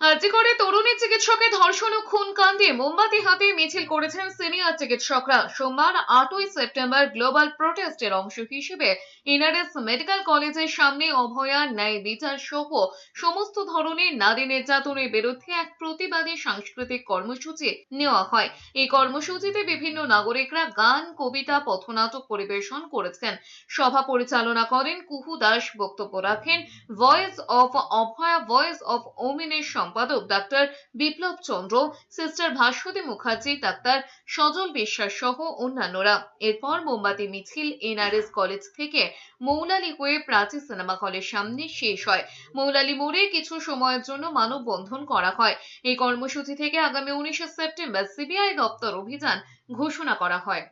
আর্জি করে তরুণী চিকিৎসকের ধর্ষণ ও খুন কাণ্ডে মোমবাতি হাতে মিছিল করেছেন সিনিয়র চিকিৎসকরা। সোমবার আটই সেপ্টেম্বর গ্লোবাল প্রোটেস্টের অংশ হিসেবে এনআরএস মেডিকেল কলেজের সামনে অভয়া ন্যায় বিচার সহ সমস্ত ধরনের নারী নির্যাতনের বিরুদ্ধে এক প্রতিবাদী সাংস্কৃতিক কর্মসূচি নেওয়া হয়। এই কর্মসূচিতে বিভিন্ন নাগরিকরা গান, কবিতা, পথনাটক পরিবেশন করেছেন। সভা পরিচালনা করেন কুহু দাস। বক্তব্য রাখেন voice of Abhaya voice of ওমেনের সম্পাদক doctor Biplab Chandra, sister Bhaswati Mukherjee, doctor Sajal Biswas সহ অন্যান্যরা। এরপর মোমবাতি, মিছিল, এনআরএস কলেজ থেকে মৌলালি হয়ে প্রাচী সিনেমা হলের সামনে শেষ হয়। মৌলালি মোড়ে কিছু সময়ের জন্য মানববন্ধন করা হয়। এই কর্মসূচি থেকে আগামী উনিশে সেপ্টেম্বর সিবিআই দপ্তর অভিযান ঘোষণা করা হয়।